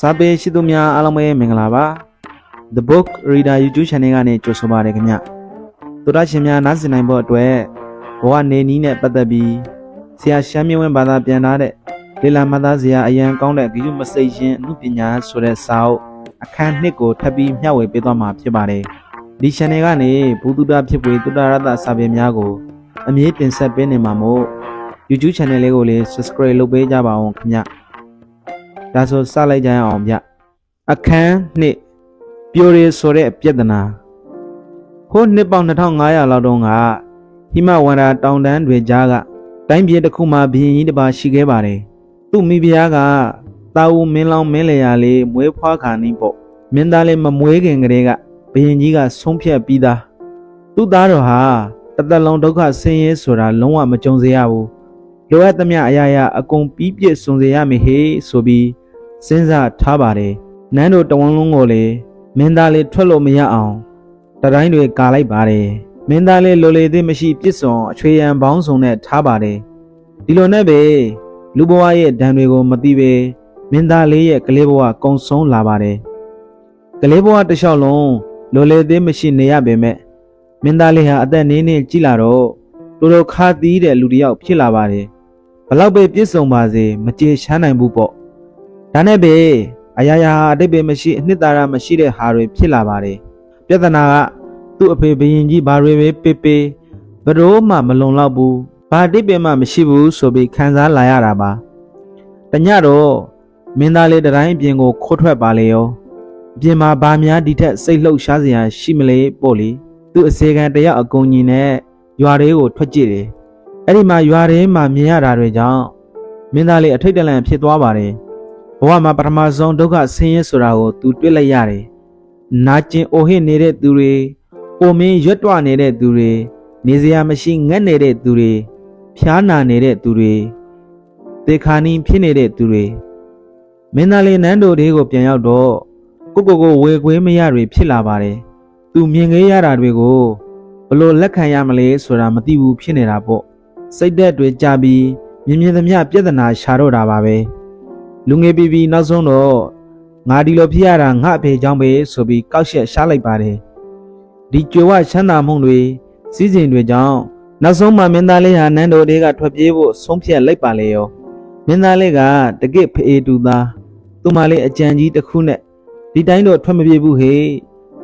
စာပေရှိသူများအားလုံးပဲမင်္ဂလာပါ The Book Reader YouTube Channel ကနေကြိုဆိုပါရခင်ဗျတို့ရရှင်များနားဆင်နိုင်ဖို့အတွက်ဘဝနေနည်းနဲ့ပတ်သက်ပြီးဆရာရှမ်းမြင့်ဝင်းဘာသာပြန်ထားတဲ့လေလာမသားဆရာအရန်ကောင်းတဲ့ဂိယုမစိတ်ရှင်အမှုပညာဆိုတဲ့စာအုပ်အခန်းနှစ်ကိုထပ်ပြီးမျှဝေပေးသွားမှာဖြစ်ပါတယ်ဒီ channel ကနေဘူတုဒဖြစ်ပွေတုဒရတစာပေများကိုအမြဲတင်ဆက်ပေးနေမှာမို့ YouTube channel လေးကိုလည်း subscribe လုပ်ပေးကြပါအောင်ခင်ဗျ ဒါဆိုစလိုက်ကြရအောင်ဗျအခန်းနှစ်ပြိုရီဆိုတဲ့ပြဿနာဟိုနှစ်ပေါင်း2500လောက်တုန်းကဟိမဝန္တာတောင်တန်းတွေကြားကတိုင်းပြည်တစ်ခုမှာဘုရင်ကြီးတစ်ပါးရှိခဲ့ပါတယ်သူ့မိဖုရားကတာဝူမင်းလောင်းမင်းလျာလေးမွေးဖွားခါနီးပေါ့မင်းသားလေးမမွေးခင်ကတည်းကဘုရင်ကြီးကဆုံးဖြတ်ပြီးသားသူ့သားတော်ဟာတစ်သက်လုံးဒုက္ခဆင်းရဲဆိုတာလုံးဝမကြုံစေရဘူး လိုအပ်သမျှအရာရာအကုန်ပြီးပြည့်စုံစေရမယ်ဟေ့ဆိုပြီးစဉ်းစားထားပါတယ်နန်းတော်တဝန်လုံးကိုလေမင်းသားလေးထွက်လို့မရအောင်တတိုင်းတွေကာလိုက်ပါတယ်မင်းသားလေးလိုလေသေးမရှိပြစ်စုံအချွေရန်ပေါင်းစုံနဲ့ထားပါတယ်ဒီလိုနဲ့ပဲလူဘဝရဲ့ဒဏ်တွေကိုမသိပဲမင်းသားလေးရဲ့ကလေးဘဝကုံဆုံးလာပါတယ်ကလေးဘဝတစ်လျှောက်လုံးလိုလေသေးမရှိနေရပေမဲ့မင်းသားလေးဟာအသက်နည်းနည်းကြီးလာတော့တော်တော်ခါသီးတဲ့လူတစ်ယောက်ဖြစ်လာပါတယ် ဘလောက်ပဲပြစ်စုံပါစေမကြေချမ်းနိုင်ဘူးပေါ့ဒါနဲ့ပဲအရာရာအတိတ်ပဲမရှိအနှစ်သာရမရှိတဲ့ဟာတွေဖြစ်လာပါတယ်ပြဿနာကသူ့အဖေဘရင်ကြီးဘာတွေပဲပေပေဘလို့မှမလုံလောက်ဘူးဘာအတိတ်ပဲမှမရှိဘူးဆိုပြီးခံစားလာရတာပါတညတော့မင်းသားလေးတတိုင်းအပြင်ကိုခိုးထွက်ပါလေရောအပြင်မှာဘာများဒီထက်စိတ်လှုပ်ရှားစရာရှိမလဲပို့လေသူ့အစေခံတယောက်အကုန်ကြီးနဲ့ရွာတွေကိုထွက်ကြည့်တယ် အဲ့ဒီမှာရွာတွေမှာမြင်ရတာတွေကြောင့်မင်းသားလေးအထိတ်တလန့်ဖြစ်သွားပါတယ်ဘဝမှာပထမဆုံးဒုက္ခဆင်းရဲဆိုတာကိုသူတွေ့လိုက်ရတယ်နာကျင်အိုဟစ်နေတဲ့သူတွေအိုမင်းရွတ်တွနေတဲ့သူတွေနေစရာမရှိငတ်နေတဲ့သူတွေဖျားနာနေတဲ့သူတွေသေခါနီးဖြစ်နေတဲ့သူတွေမင်းသားလေးနန်းတော်လေးကိုပြန်ရောက်တော့ကိုကိုကိုဝေခွေးမရတွေဖြစ်လာပါတယ်သူမြင်ခဲ့ရတာတွေကိုဘလို့လက်ခံရမလဲဆိုတာမသိဘူးဖြစ်နေတာပေါ့ စိတ်သက်တွေကြပြီးမြင်မြင်သမျှပြဿနာရှာတော့တာပါပဲလူငယ်ပြီးပြီးနောက်ဆုံးတော့ငါဒီလိုဖြစ်ရတာငါအဖေကြောင့်ပဲဆိုပြီးကောက်ရှက်ရှားလိုက်ပါတယ်ဒီကြွယ်ဝချမ်းသာမှုတွေစည်းစိမ်တွေကြောင့်နောက်ဆုံးမှမင်းသားလေးဟာနန်းတော်တွေကထွက်ပြေးဖို့ဆုံးဖြတ်လိုက်ပါလေရောမင်းသားလေးကတကစ်ဖေးတူသားသူမလေးအကြံကြီးတစ်ခုနဲ့ဒီတိုင်းတော့ထွက်မပြေးဘူးဟေ့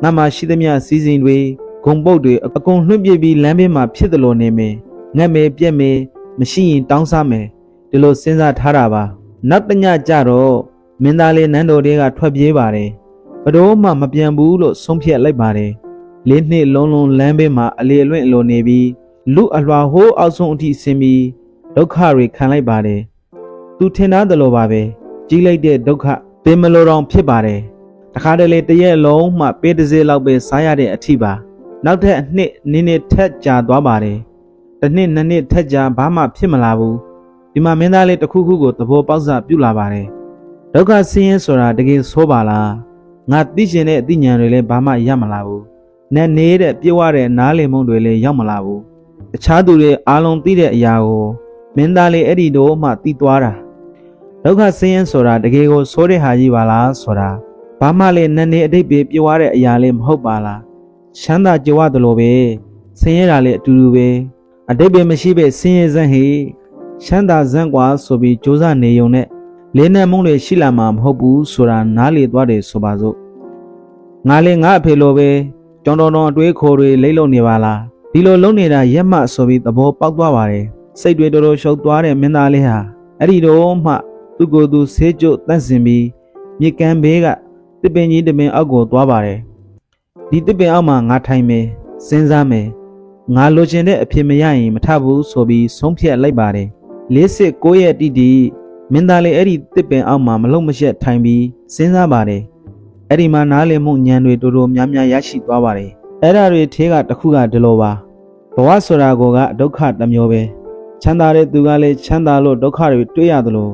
ငါမှရှိသမျှစည်းစိမ်တွေဂုံပုတ်တွေအကုန်လွှင့်ပြပြီးလမ်းဘေးမှာဖြစ်တယ်လို့နေမယ် ငတ်မယ်ပြက်မယ်မရှိရင်တောင်းစားမယ်ဒီလိုစဉ်းစားထားတာပါနောက်တညကျတော့မင်းသားလေးနန်းတော်တွေကထွက်ပြေးပါတယ်ဘတော်မှမပြန်ဘူးလို့ဆုံးဖြတ်လိုက်ပါတယ်လေးနှစ်လုံးလုံးလမ်းဘေးမှာအလေအလွင့်အလိုနေပြီးလူအလွာဟိုးအောက်ဆုံးအထိဆင်းပြီးဒုက္ခတွေခံလိုက်ပါတယ်သူထင်သားတယ်လို့ပါပဲကြီးလိုက်တဲ့ဒုက္ခပင်မလိုတော့ဖြစ်ပါတယ်တခါတလေတရက်လုံးမှပေးတစ်စည်းလောက်ပဲစားရတဲ့အထိပါနောက်ထပ်အနှစ်နည်းနည်းထက်ကြာသွားပါတယ် တစ်နှစ်နှစ်နှစ်ထက်ကြာဘာမှဖြစ်မလာဘူးဒီမှာမင်းသားလေးတစ်ခုခုကိုသဘောပေါက်စပြုလာပါတယ်ဒုက္ခဆင်းရဲဆိုတာတကယ်ဆိုးပါလားငါသိကျင်တဲ့အသိဉာဏ်တွေလည်းဘာမှရမလာဘူးနဲ့နေတဲ့ပြည့်ဝတဲ့နားလည်မှုတွေလည်းရောက်မလာဘူးတခြားသူတွေအားလုံးသိတဲ့အရာကိုမင်းသားလေးအဲ့ဒီတော့မှသိသွားတာဒုက္ခဆင်းရဲဆိုတာတကယ်ကိုဆိုးတဲ့ဟာကြီးပါလားဆိုတာဘာမှလည်းနည်းနည်းအတိတ်ပဲပြည့်ဝတဲ့အရာလေးမဟုတ်ပါလားချမ်းသာကြွားသလိုပဲဆင်းရဲတာလည်းအတူတူပဲ အတိတ်ပဲမရှိပဲဆင်းရဲစမ်းဟေချမ်းသာစမ်းกว่าဆိုပြီးစ조사နေုံနဲ့လေးနက်မုံတွေရှိလာမှာမဟုတ်ဘူးဆိုတာနားလေသွားတယ်ဆိုပါစို့ငါလည်းငါအဖေလိုပဲကြောင်တော်တော်အတွေးခေါ်တွေလိမ့်လုံနေပါလားဒီလိုလုံနေတာရက်မှဆိုပြီးသဘောပေါက်သွားပါတယ်စိတ်တွေတော်တော်ရှုပ်သွားတဲ့မင်းသားလေးဟာအဲ့ဒီတော့မှသူ့ကိုယ်သူဆေးကြွတန့်စင်ပြီးမြေကမ်းဘေးကတစ်ပင်ကြီးတစ်ပင်အောက်ကိုသွားပါတယ်ဒီတစ်ပင်အောက်မှာငါထိုင်မယ်စဉ်းစားမယ် ငါလိုချင်တဲ့အဖြစ်မရရင်မထဘူးဆိုပြီးဆုံးဖြတ်လိုက်ပါတယ်လေးစစ်ကိုရဲ့တိတိမင်းသားလေးအဲ့ဒီတစ်ပင်အောက်မှာမလုံမရှက်ထိုင်ပြီးစဉ်းစားပါတယ်အဲ့ဒီမှာနားလည်မှုဉာဏ်တွေတော်တော်များများရရှိသွားပါတယ်အဲ့ဒါတွေထဲကတစ်ခုကဒီလိုပါဘဝဆိုတာကိုကဒုက္ခတစ်မျိုးပဲချမ်းသာတဲ့သူကလည်းချမ်းသာလို့ဒုက္ခတွေတွေ့ရသလို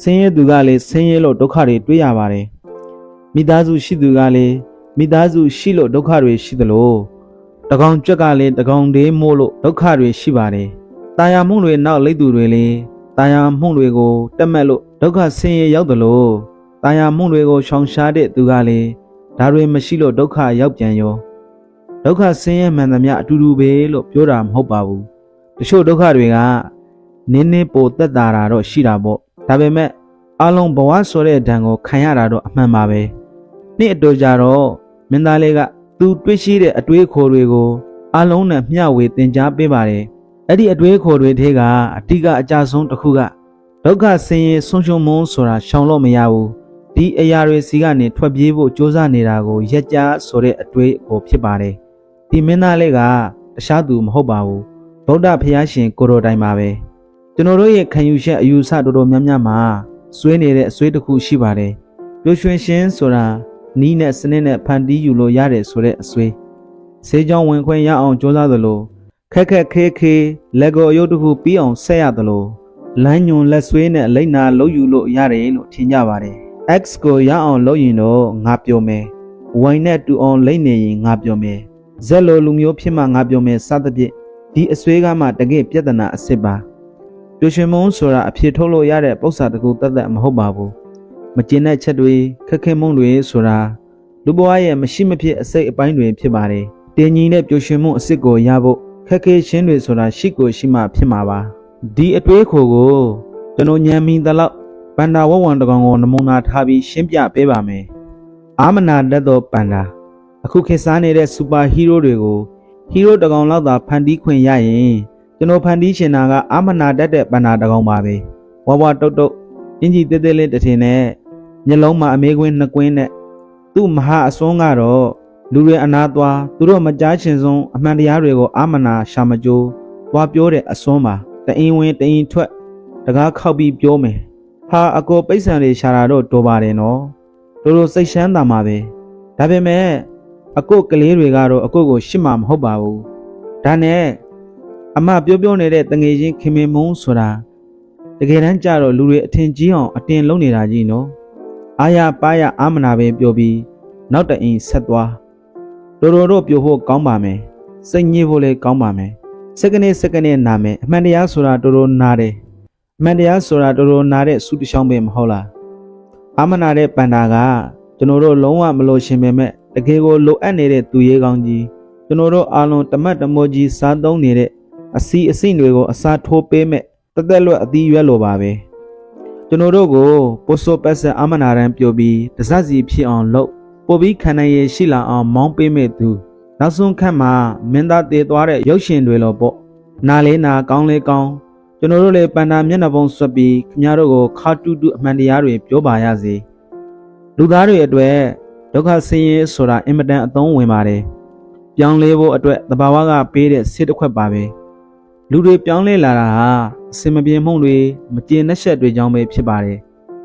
ဆင်းရဲသူကလည်းဆင်းရဲလို့ဒုက္ခတွေတွေ့ရပါတယ်မိသားစုရှိသူကလည်းမိသားစုရှိလို့ဒုက္ခတွေရှိသလို တကောင်ကြွက်ကလည်းတကောင်ဒေးမို့လို့ဒုက္ခတွေရှိပါတယ်။တာယာမှုတွေနောက်လိတ်သူတွေလည်းတာယာမှုတွေကိုတက်မက်လို့ဒုက္ခဆင်းရဲရောက်သလိုတာယာမှုတွေကိုရှောင်ရှားတဲ့သူကလည်းဒါတွေမရှိလို့ဒုက္ခရောက်ပြန်ရောဒုက္ခဆင်းရဲမှန်သမျှအတူတူပဲလို့ပြောတာမဟုတ်ပါဘူးတချို့ဒုက္ခတွေကနင်းနေပိုတက်တာတာတော့ရှိတာပေါ့ဒါပေမဲ့အလုံးဘဝဆိုတဲ့ဒဏ်ကိုခံရတာတော့အမှန်ပါပဲနေ့အတူကြတော့မင်းသားလေးက သူတွေ့ရှိတဲ့အတွေးအခေါ်တွေကိုအလုံးနဲ့မျှဝေသင်ကြားပေးပါတယ်အဲ့ဒီအတွေးအခေါ်တွေထဲကအတိကအကြဆုံးတစ်ခုကဒုက္ခဆင်းရဲဆုံးရှုံးမှုဆိုတာရှောင်လို့မရဘူးဒီအရာတွေစီကနေထွက်ပြေးဖို့ကြိုးစားနေတာကိုရက်ကြဆိုတဲ့အတွေးကိုဖြစ်ပါတယ်။ဒီမင်းသားလေးကတခြားသူမဟုတ်ပါဘူး။ဗုဒ္ဓဖျားရှင်ကိုရိုတိုင်ပါပဲ။ကျွန်တော်တို့ရဲ့ခံယူချက်အယူဆတော်တော်များများမှာစွဲနေတဲ့အစွဲတစ်ခုရှိပါတယ်။ပျော်ရွှင်ခြင်းဆိုတာ နီးနဲ့စနစ်နဲ့ဖန်တီးယူလို့ရတယ်ဆိုတဲ့အစွဲ။ဆေးကြောင်းဝင်ခွင့်ရအောင်ကြိုးစားသလိုခက်ခက်ခဲခဲလက်ကိုအယုတ်တစ်ခုပြီးအောင်ဆက်ရသလိုလမ်းညွန်လက်ဆွေးနဲ့လိမ့်နာလုံးယူလို့ရတယ်လို့ထင်ကြပါတယ်။ X ကိုရအောင်လုပ်ရင်တော့ငါပြောမယ်။ Y နဲ့တူအောင်လိမ့်နေရင်ငါပြောမယ်။ Z လိုလူမျိုးဖြစ်မှငါပြောမယ်စသဖြင့်ဒီအစွေးကမှတကယ့်ပြဿနာအစ်စ်ပါ။ပျော်ရွှင်မှုဆိုတာအဖြစ်ထုတ်လို့ရတဲ့ပု္ပ္ပာတစ်ခုတတ်တတ်မဟုတ်ပါဘူး။ မကျင်တဲ့ချက်တွေခက်ခဲမှုတွေဆိုတာလူဘဝရဲ့မရှိမဖြစ်အစိတ်အပိုင်းတွေဖြစ်ပါတယ်။တင်ကြီးတဲ့ပျော်ရွှင်မှုအစ်စ်ကိုရဖို့ခက်ခဲခြင်းတွေဆိုတာရှိကိုရှိမှဖြစ်မှာပါ။ဒီအတွေးခိုကိုကျွန်တော်ညံမီတလောက်ပန္နာဝဝံတကောင်ကိုနမူနာထားပြီးရှင်းပြပေးပါမယ်။အာမနာတတ်သောပန္နာအခုခေတ်စားနေတဲ့စူပါဟီးရိုးတွေကိုဟီးရိုးတကောင်လောက်သာဖန်တီးခွင့်ရရင်ကျွန်တော်ဖန်တီးချင်တာကအာမနာတတ်တဲ့ပန္နာတကောင်ပါပဲ။ဝဝတုတ်တုတ်အင်ကြီးတဲတဲလေးတစ်ထင်နဲ့ မျက်လုံးမှာအမေကွင်းနှစ်ကွင်းနဲ့သူ့မဟာအစွန်းကတော့လူတွေအနာသွားသူတို့မကြားချင်ဆုံးအမှန်တရားတွေကိုအာမနာရှာမကြိုးသွားပြောတဲ့အစွန်းပါတအင်းဝင်တအင်းထွက်တကားခောက်ပြီးပြောမယ်ဟာအကိုပိတ်ဆံတွေရှာတာတော့တော်ပါတယ်နော်တို့တို့စိတ်ရှမ်းသာမှာပဲဒါပေမဲ့အကိုကလေးတွေကတော့အကိုကိုရှစ်မှာမဟုတ်ပါဘူးဒါနဲ့အမပြောပြောနေတဲ့တငယ်ချင်းခင်မင်မုံဆိုတာတကယ်တမ်းကျတော့လူတွေအထင်ကြီးအောင်အတင်လုံးနေတာကြီးနော် အာရပါရအာမနာပဲပြောပြီးနောက်တအိမ်ဆက်သွားတို့တို့တို့ပြောဖို့ကောင်းပါမယ်စိတ်ညစ်ဖို့လည်းကောင်းပါမယ်စက္ကနဲ့စက္ကနဲ့နာမယ်အမှန်တရားဆိုတာတို့တို့နာတယ်အမှန်တရားဆိုတာတော်တော်နာတဲ့စုတစ်ချောင်းပဲမဟုတ်လားအာမနာတဲ့ပန္နာကကျွန်တော်တို့လုံးဝမလို့ရှင်ပေမဲ့တကယ်ကိုလိုအပ်နေတဲ့သူရေးကောင်းကြီးကျွန်တော်တို့အားလုံးတမတ်တမိုးကြီးစားသုံးနေတဲ့အစီအစိတွေကိုအစာထိုးပေးမဲ့တသက်လွတ်အသီးရွက်လိုပါပဲ ကျွန်တော်တို့ကိုပိုဆိုပတ်ဆက်အာမနာရန်ပြိုပြီးတစစီဖြစ်အောင်လုပ်ပို့ပြီးခံနိုင်ရရှိလာအောင်မောင်းပေးမဲ့သူနောက်ဆုံးခတ်မှာမင်းသားတည်သွားတဲ့ရုပ်ရှင်တွေလို့ပေါ့နာလေးနာကောင်းလေးကောင်းကျွန်တော်တို့လည်းပန္နာမျက်နှာပုံဆွတ်ပြီးခင်ဗျားတို့ကိုခါတူးတူးအမှန်တရားတွေပြောပါရစေလူသားတွေအတွက်ဒုက္ခဆင်းရဲဆိုတာအင်မတန်အသုံးဝင်ပါတယ်ပြောင်းလဲဖို့အတွက်တဘာဝကပေးတဲ့စစ်တစ်ခွက်ပါပဲလူတွေပြောင်းလဲလာတာဟာ အစင်မပြေမှုန့်တွေမကျေနပ်ချက်တွေကြောင့်ပဲဖြစ်ပါတယ်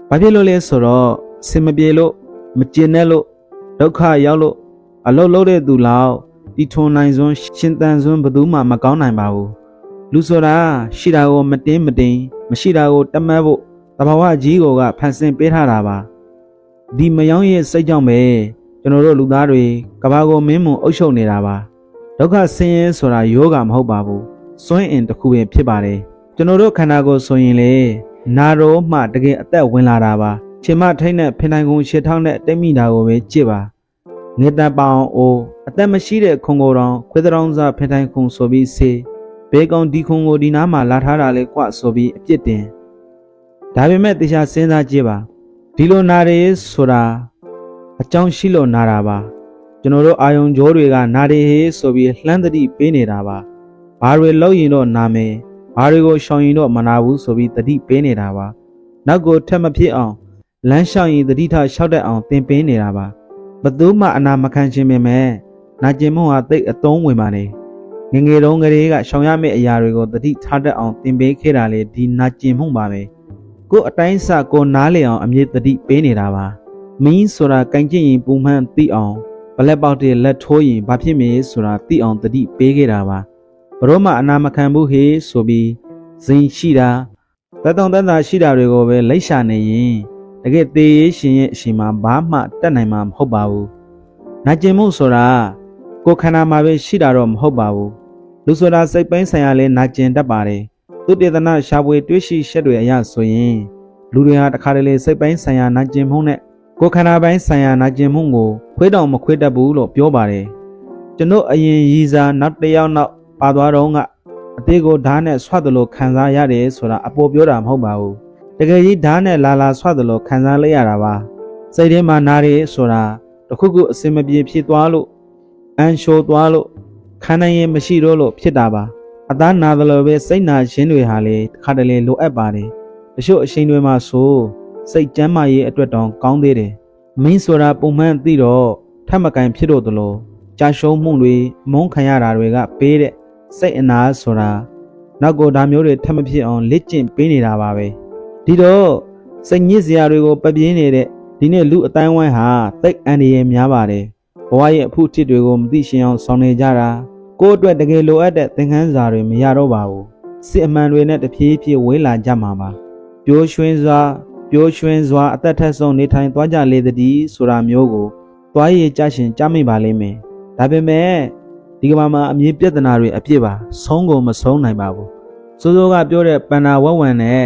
ဘာဖြစ်လို့လဲဆိုတော့အစင်မပြေလို့မကျေနပ်လို့ဒုက္ခရောက်လို့အလုတ်လုံးတဲ့သူလောက်တီထွန်နိုင်စွန်းရှင်တန်စွန်းဘယ်သူမှမကောင်းနိုင်ပါဘူးလူဆိုတာရှိတာကိုမတင်းမတင်းမရှိတာကိုတတ်မှတ်ဖို့တဘာဝကြီးကိုကဖန်ဆင်းပေးထားတာပါဒီမယောင်းရဲ့စိတ်ကြောင့်ပဲကျွန်တော်တို့လူသားတွေကဘာကိုမင်းမုံအုပ်ချုပ်နေတာပါဒုက္ခဆင်းရဲဆိုတာယောဂမဟုတ်ပါဘူးစွန့်အင်တစ်ခုပဲဖြစ်ပါတယ် ကျွန်တော်တို့ခန္ဓာကိုယ်ဆိုရင်လေနာရောမှတကယ်အသက်ဝင်လာတာပါခြေမထိတ်နဲ့ဖင်နိုင်ကုန်ရှစ်ထောင်းနဲ့တိတ်မိတာကိုပဲကြည့်ပါငေတန်ပအောင်အိုးအသက်မရှိတဲ့ခုံကိုယ်တော်ခွေးတောင်စားဖင်တိုင်းခုံဆိုပြီးဆေးဘေကောင်ဒီခုံကိုဒီနားမှာလာထားတာလေကွဆိုပြီးအပြစ်တင်ဒါပေမဲ့တရားစဉ်းစားကြည့်ပါဒီလိုနာရီဆိုတာအကြောင်းရှိလို့နာတာပါကျွန်တော်တို့အာယုံကြောတွေကနာရီဟေးဆိုပြီးလှမ်းသတိပေးနေတာပါဘာတွေလောက်ရင်တော့နာမယ် ဘာတွေကိုရှောင်ရင်တော့မနာဘူးဆိုပြီးသတိပေးနေတာပါနောက်ကိုထက်မဖြစ်အောင်လမ်းလျှောက်ရင်သတိထားလျှောက်တတ်အောင်သင်ပေးနေတာပါဘသူမှအနာမခံခြင်းပဲမဲ့နာကျင်မှုဟာတိတ်အသုံးဝင်ပါနေငယ်ငယ်တုန်းကလေးကရှောင်ရမယ့်အရာတွေကိုတတိထားတတ်အောင်သင်ပေးခဲ့တာလေဒီနာကျင်မှုပါပဲကို့အတိုင်းစကိုနားလေအောင်အမြင့်တတိပေးနေတာပါမင်းဆိုတာကင်ကျင့်ရင်ပုံမှန်သိအောင်ဘလက်ပေါက်တွေလက်ထိုးရင်ဘာဖြစ်မေဆိုတာသိအောင်တတိပေးခဲ့တာပါ ဘရောမအနာမခံဘူးဟေဆိုပြီးဇင်ရှိတာတတ်တောင်တတ်တာရှိတာတွေကိုပဲလိုက်ရှာနေရင်တကယ်သေးရေးရှင်ရဲ့အရှင်မှာဘာမှတတ်နိုင်မှာမဟုတ်ပါဘူးနာကျင်မှုဆိုတာကိုယ်ခန္ဓာမှာပဲရှိတာတော့မဟုတ်ပါဘူးလူဆိုတာစိတ်ပိုင်းဆိုင်ရာလဲနာကျင်တတ်ပါတယ်သူတေသနာရှာဖွေတွေးရှိချက်တွေအရဆိုရင်လူတွေဟာတခါတလေစိတ်ပိုင်းဆိုင်ရာနာကျင်မှုနဲ့ကိုယ်ခန္ဓာပိုင်းဆိုင်ရာနာကျင်မှုကိုခွေးတောင်မခွေးတတ်ဘူးလို့ပြောပါတယ်ကျွန်တော်အရင်ရီစာနောက်တစ်ယောက်နောက် ပါသွားတော့ကအသေးကိုဓာတ်နဲ့ဆွတ်တယ်လို့ခံစားရတယ်ဆိုတာအပေါ်ပြောတာမဟုတ်ပါဘူးတကယ်ကြီးဓာတ်နဲ့လာလာဆွတ်တယ်လို့ခံစားလိုက်ရတာပါစိတ်ထဲမှာနားရဲဆိုတာတစ်ခုခုအစင်မပြေဖြစ်သွားလို့အန်ရှိုးသွားလို့ခံနိုင်ရင်မရှိတော့လို့ဖြစ်တာပါအသားနာတယ်လို့ပဲစိတ်နာခြင်းတွေဟာလေတစ်ခါတလေလိုအပ်ပါတယ်တချို့အချိန်တွေမှာဆိုစိတ်ကျမ်းမာရေးအတွက်တောင်ကောင်းသေးတယ်မင်းဆိုတာပုံမှန်သိတော့ထပ်မကန်ဖြစ်တော့သလိုကြာရှုံးမှုတွေမုန်းခံရတာတွေကပေးတဲ့ စိတ်အနာဆိုတာနောက်ကိုဒါမျိုးတွေထပ်မဖြစ်အောင်လက်ကျင့်ပေးနေတာပါပဲဒီတော့စိတ်ညစ်စရာတွေကိုပပြင်းနေတဲ့ဒီနေ့လူအတိုင်းဝိုင်းဟာတိတ်အန္တရာယ်များပါတယ်ဘဝရဲ့အဖို့အထစ်တွေကိုမသိရှင်အောင်ဆောင်နေကြတာကိုယ့်အတွက်တကယ်လိုအပ်တဲ့သင်ခန်းစာတွေမရတော့ပါဘူးစစ်အမှန်တွေနဲ့တဖြည်းဖြည်းဝေးလာကြမှာပါပျော်ရွှင်စွာပျော်ရွှင်စွာအသက်ထက်ဆုံးနေထိုင်သွားကြလေသည်ဆိုတာမျိုးကိုသွားရည်ကြရှင်ကြားမိပါလိမ့်မယ်ဒါပေမဲ့ ဒီကမ္ဘာမှာအမြင့်ပြဿနာတွေအပြစ်ပါဆုံးကုန်မဆုံးနိုင်ပါဘူးစိုးစိုးကပြောတဲ့ပန္နာဝက်ဝံနဲ့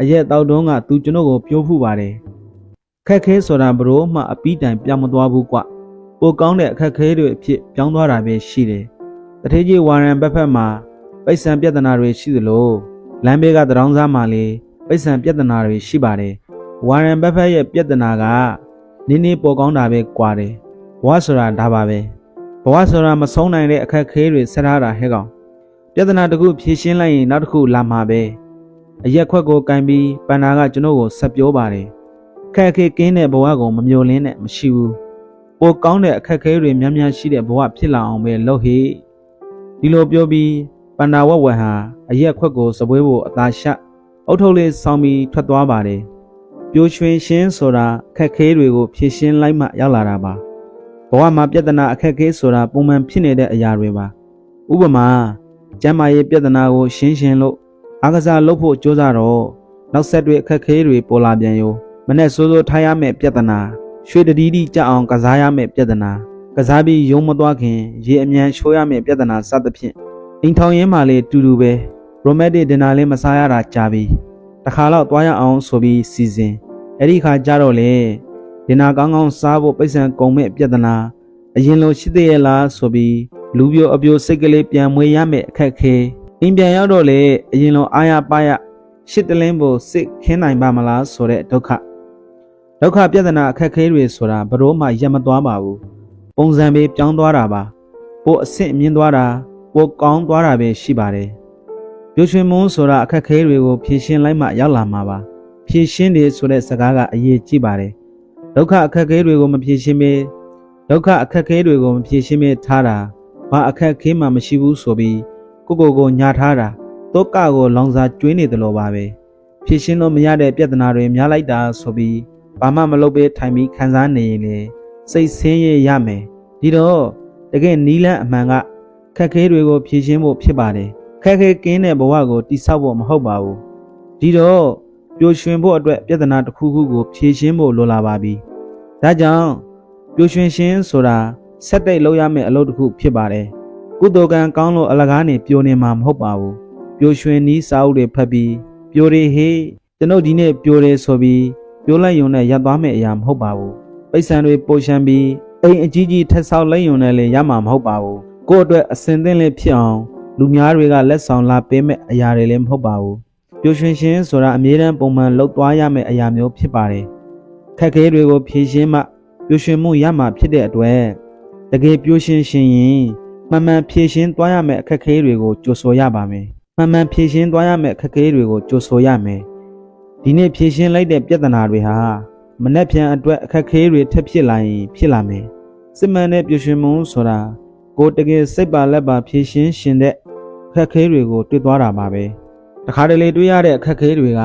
အရက်တောက်တုံးကသူကျွန်တော်ကိုပြောဖူးပါတယ်ခက်ခဲဆိုတာဘလို့မှအပီးတိုင်ပြောင်းမသွားဘူးကွပိုကောင်းတဲ့အခက်ခဲတွေအဖြစ်ပြောင်းသွားတာပဲရှိတယ်တထေးကြီးဝါရန်ဘက်ဖက်မှာပိတ်ဆံပြဿနာတွေရှိသလိုလမ်းဘေးကတရောင်းစားမှာလေပိတ်ဆံပြဿနာတွေရှိပါတယ်ဝါရန်ဘက်ဖက်ရဲ့ပြဿနာကနင်းနေပေါ်ကောင်းတာပဲကွာတယ်ဘဝဆိုတာဒါပါပဲ ဘဝဆိုတာမဆုံးနိုင်တဲ့အခက်ခဲတွေဆက်ထားတာဟဲ့ကောင်ပြဿနာတစ်ခုဖြေရှင်းလိုက်ရင်နောက်တစ်ခုလာမှာပဲအရက်ခွက်ကိုကင်ပြီးပန္နာကကျွန်တော်ကိုဆက်ပြောပါတယ်ခက်ခဲကင်းတဲ့ဘဝကိုမမျောလင်းနဲ့မရှိဘူးပိုကောင်းတဲ့အခက်ခဲတွေများများရှိတဲ့ဘဝဖြစ်လာအောင်ပဲလုပ်ဟေ့ဒီလိုပြောပြီးပန္နာဝက်ဝက်ဟာအရက်ခွက်ကိုစပွဲဖို့အသာရှအုတ်ထုတ်လေးဆောင်းပြီးထွက်သွားပါတယ်ပြိုရွှင်ရှင်းဆိုတာခက်ခဲတွေကိုဖြေရှင်းလိုက်မှရောက်လာတာပါဘ ဝမှာပြဿနာအခက်ခဲဆိုတာပုံမှန်ဖြစ်နေတဲ့အရာတွေပါဥပမာကျမ်းမာရေးပြဿနာကိုရှင်းရှင်းလို့အားကစားလုပ်ဖို့ကြိုးစားတော့နောက်ဆက်တွဲအခက်ခဲတွေပေါ်လာပြန်ရောမနဲ့စိုးစိုးထားရမယ့်ပြဿနာရွှေတတိတိကြအောင်ကစားရမယ့်ပြဿနာကစားပြီးယုံမသွားခင်ရေအမြန်ချိုးရမယ့်ပြဿနာစသဖြင့်အိမ်ထောင်ရင်းမှလေတူတူပဲရိုမက်တစ်ဒင်နာလေးမစားရတာကြာပြီတခါတော့သွားရအောင်ဆိုပြီးစီစဉ်အဲ့ဒီခါကြတော့လေ ဒင်နာကောင်းကောင်းစားဖို့ပိတ်ဆံကုန်မဲ့ပြဿနာအရင်လိုရှိသေးရဲ့လားဆိုပြီးလူပြိုအပြိုစိတ်ကလေးပြန်မွေရမယ့်အခက်ခဲအိမ်ပြန်ရောက်တော့လေအရင်လိုအားရပါရရှစ်တလင်းဖို့စစ်ခင်းနိုင်ပါမလားဆိုတဲ့ဒုက္ခဒုက္ခပြဿနာအခက်ခဲတွေဆိုတာဘလို့မှရက်မသွားပါဘူးပုံစံပဲပြောင်းသွားတာပါပိုအဆင့်မြင့်သွားတာပိုကောင်းသွားတာပဲရှိပါတယ်ပြိုရွှင်မုန်းဆိုတာအခက်ခဲတွေကိုဖြေရှင်းလိုက်မှရောက်လာမှာပါဖြေရှင်းတယ်ဆိုတဲ့စကားကအရေးကြီးပါတယ် ဒုက္ခအခက်ခဲတွေကိုမဖြေရှင်းဘဲဒုက္ခအခက်ခဲတွေကိုမဖြေရှင်းဘဲထားတာဘာအခက်ခဲမှမရှိဘူးဆိုပြီးကိုကိုကိုညာထားတာတောကကိုလောင်စာကျွေးနေတယ်လို့ပါပဲဖြေရှင်းလို့မရတဲ့ပြဿနာတွေများလိုက်တာဆိုပြီးဘာမှမလုပ်ဘဲထိုင်ပြီးခံစားနေရင်လေစိတ်ဆင်းရဲရမယ်ဒီတော့တကယ်နီးလန်းအမှန်ကခက်ခဲတွေကိုဖြေရှင်းဖို့ဖြစ်ပါတယ်ခက်ခဲကင်းတဲ့ဘဝကိုတိဆောက်ဖို့မဟုတ်ပါဘူးဒီတော့ပျော်ရွှင်ဖို့အတွက်ပြဿနာတစ်ခုခုကိုဖြေရှင်းဖို့လိုလာပါပြီ ဒါကြောင့်ပျော်ရွှင်ခြင်းဆိုတာဆက်တိတ်လုပ်ရမယ့်အလုပ်တစ်ခုဖြစ်ပါတယ်ကုသိုလ်ကံကောင်းလို့အလကားနေပျော်နေမှာမဟုတ်ပါဘူးပျော်ရွှင်နီးစာအုပ်တွေဖတ်ပြီးပျော်ရဟေးကျွန်ုပ်ဒီနေ့ပျော်တယ်ဆိုပြီးပျော်လိုက်ရုံနဲ့ရပ်သွားမယ့်အရာမဟုတ်ပါဘူးပိတ်ဆံတွေပိုရှမ်းပြီးအိမ်အကြီးကြီးထက်ဆောက်လိုက်ရုံနဲ့လည်းရမှာမဟုတ်ပါဘူးကိုယ့်အတွက်အစင်သင့်လေးဖြစ်အောင်လူများတွေကလက်ဆောင်လာပေးမဲ့အရာတွေလည်းမဟုတ်ပါဘူးပျော်ရွှင်ခြင်းဆိုတာအမြဲတမ်းပုံမှန်လှုပ်သွားရမယ့်အရာမျိုးဖြစ်ပါတယ် ခက်ခဲတွေကိုဖြေရှင်းမှပျော်ရွှင်မှုရမှာဖြစ်တဲ့အတွက်တကယ်ပျော်ရွှင်ရှင်ရင်မှန်မှန်ဖြေရှင်းသွားရမယ့်အခက်ခဲတွေကိုကြိုဆိုရပါမယ်မှန်မှန်ဖြေရှင်းသွားရမယ့်အခက်ခဲတွေကိုကြိုဆိုရမယ်ဒီနေ့ဖြေရှင်းလိုက်တဲ့ပြဿနာတွေဟာမနှက်ပြန်အတွက်အခက်ခဲတွေထပ်ဖြစ်လာရင်ဖြစ်လာမယ်စစ်မှန်တဲ့ပျော်ရွှင်မှုဆိုတာကိုတကယ်စိတ်ပါလက်ပါဖြည့်ရှင်းရှင်တဲ့အခက်ခဲတွေကိုတွေ့သွားတာပါပဲတခါတလေတွေ့ရတဲ့အခက်ခဲတွေက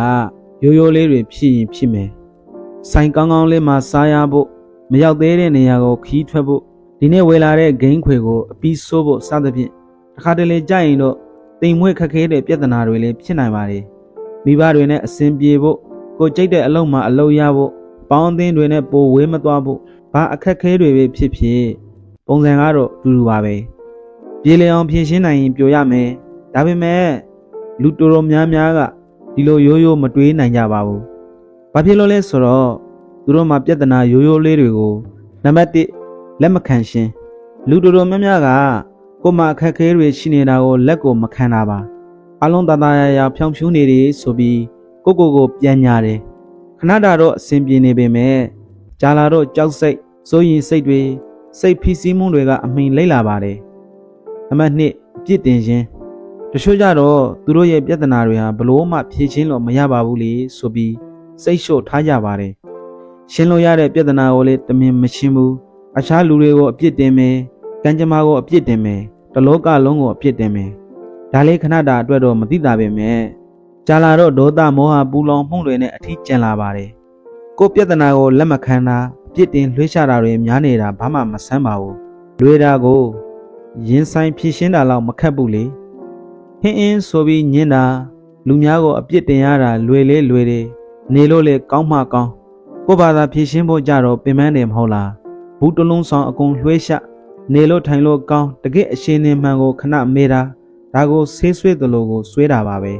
ရိုးရိုးလေးတွေဖြစ်ရင်ဖြစ်မယ် ဆိုင်ကောင်းကောင်းလေးမှာစားရဖို့မရောက်သေးတဲ့နေရာကိုခီးထွက်ဖို့ဒီနေ့ဝယ်လာတဲ့ဂိမ်းခွေကိုအပြီးဆိုးဖို့စသဖြင့်တခါတလေကြရင်တော့တိမ်မွေ့ခက်ခဲတဲ့ပြဿနာတွေလည်းဖြစ်နိုင်ပါတယ်မိဘတွေနဲ့အဆင်ပြေဖို့ကိုကြိတ်တဲ့အလုပ်မှာအလုပ်ရဖို့ပေါင်းအသင်းတွေနဲ့ပိုဝေးမသွားဖို့ဘာအခက်ခဲတွေပဲဖြစ်ဖြစ်ပုံစံကတော့တူတူပါပဲပြေလည်အောင်ဖြည့်ရှင်းနိုင်ရင်ပြိုရမယ်ဒါပေမဲ့လူတော်တော်များများကဒီလိုရိုးရိုးမတွေးနိုင်ကြပါဘူး ဘာဖြစ်လို့လဲဆိုတော့သူတို့မှာပြဿနာရိုးရိုးလေးတွေကိုနံပါတ်1လက်မခံရှင်းလူတော်တော်များများကကိုယ်မှာအခက်အခဲတွေရှိနေတာကိုလက်ကိုမခံတာပါအလုံးတသားရရဖြောင်ဖြူးနေတယ်ဆိုပြီးကိုကိုကိုပြန်ညာတယ်ခဏတာတော့အဆင်ပြေနေပေမဲ့ကြာလာတော့ကြောက်စိတ်စိုးရင်စိတ်တွေစိတ်ဖိစီးမှုတွေကအမိန်လိမ့်လာပါတယ်နံပါတ်2အပြစ်တင်ခြင်းတချို့ကြတော့သူတို့ရဲ့ပြဿနာတွေဟာဘလို့မှဖြေရှင်းလို့မရပါဘူးလေဆိုပြီး စိတ်လျှော့ထားကြပါတယ်ရှင်းလို့ရတဲ့ပြဿနာကိုလည်းတမင်မရှင်းဘူးအခြားလူတွေကိုအပြစ်တင်မယ်ကံကြမ္မာကိုအပြစ်တင်မယ်တလောကလုံးကိုအပြစ်တင်မယ်ဒါလေးခဏတာအတွက်တော့မသိတာပဲမဲ့ကြာလာတော့ဒေါသမောဟပူလောင်မှုတွေနဲ့အထီးကျန်လာပါတယ်ကိုယ်ပြဿနာကိုလက်မခံတာအပြစ်တင်လွှဲချတာတွေများနေတာဘာမှမဆန်းပါဘူးလွေတာကိုရင်ဆိုင်ဖြည့်ရှင်းတာလောက်မခက်ဘူးလေဟင်းအင်းဆိုပြီးညင်တာလူများကိုအပြစ်တင်ရတာလွယ်လေလွယ်တယ် နေလို့လေကောင်းမှကောင်းကိုဘာသာဖြည့်ရှင်းဖို့ကြတော့ပင်မနေမဟုတ်လားဘူးတလုံးဆောင်အကုန်လွှဲရှနေလို့ထိုင်လို့ကောင်းတကယ့်အရှင်နေမှန်ကိုခဏမေးတာဒါကိုဆေးဆွေးသလိုကိုဆွေးတာပါပဲ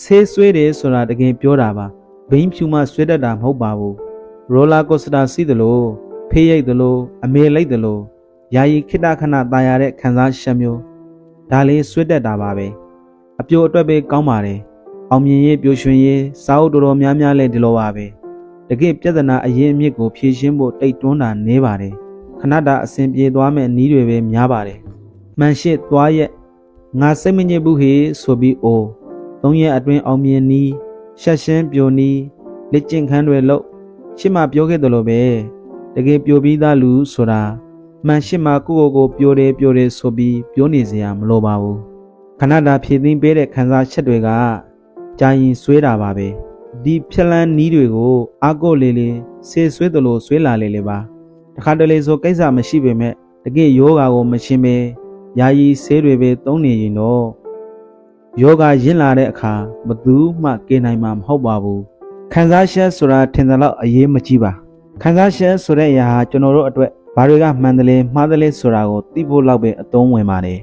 ဆေးဆွေးတယ်ဆိုတာတကယ်ပြောတာပါဘိန်းဖြူမှဆွေးတတ်တာမဟုတ်ပါဘူးရိုလာကိုစတာစီးသလိုဖေးရိတ်သလိုအမေလိုက်သလိုယာယီခိတခဏတာယာတဲ့ခံစားချက်မျိုးဒါလေးဆွေးတတ်တာပါပဲအပြိုအတွက်ပဲကောင်းပါတယ် အောင်မြင်ရေးပျော်ရွှင်ရေးစာအုပ်တော်တော်များများလဲဒီလိုပါပဲတကယ်ပြဿနာအရင်အမြစ်ကိုဖြေရှင်းဖို့တိတ်တွန်းတာနေပါတယ်ခဏတာအစဉ်ပြေသွားမဲ့နီးတွေပဲများပါတယ်မှန်ရှိသွားရဲ့ငါစိတ်မညစ်ဘူးဟေဆိုပြီးအိုးသုံးရက်အတွင်းအောင်မြင်နီးရှက်ရှင်းပြိုနီးလက်ကျင့်ခန်းတွေလို့ရှစ်မပြောခဲ့တယ်လို့ပဲတကယ်ပြိုပြီးသားလူဆိုတာမှန်ရှစ်မကိုယ့်ကိုယ်ကိုပြိုတယ်ပြိုတယ်ဆိုပြီးပြောနေစရာမလိုပါဘူးခဏတာဖြည့်သိမ်းပေးတဲ့ခံစားချက်တွေက ကြာရင်ဆွဲတာပါပဲဒီဖြက်လန်းနီးတွေကိုအာကိုလေးလေးဆေဆွဲတယ်လို့ဆွဲလာလေလေပါတခါတလေဆိုကိစ္စမရှိပေမဲ့တကယ်ယောဂါကိုမရှင်းပဲယာယီဆေးတွေပဲသုံးနေရင်တော့ယောဂရင့်လာတဲ့အခါဘသူမှကင်နိုင်မှာမဟုတ်ပါဘူးခံစားချက်ဆိုတာထင်သလောက်အရေးမကြီးပါခံစားချက်ဆိုတဲ့အရာဟာကျွန်တော်တို့အတွက်ဘာတွေကမှန်တယ်လဲမှားတယ်လဲဆိုတာကိုသိဖို့လောက်ပဲအသုံးဝင်ပါတယ်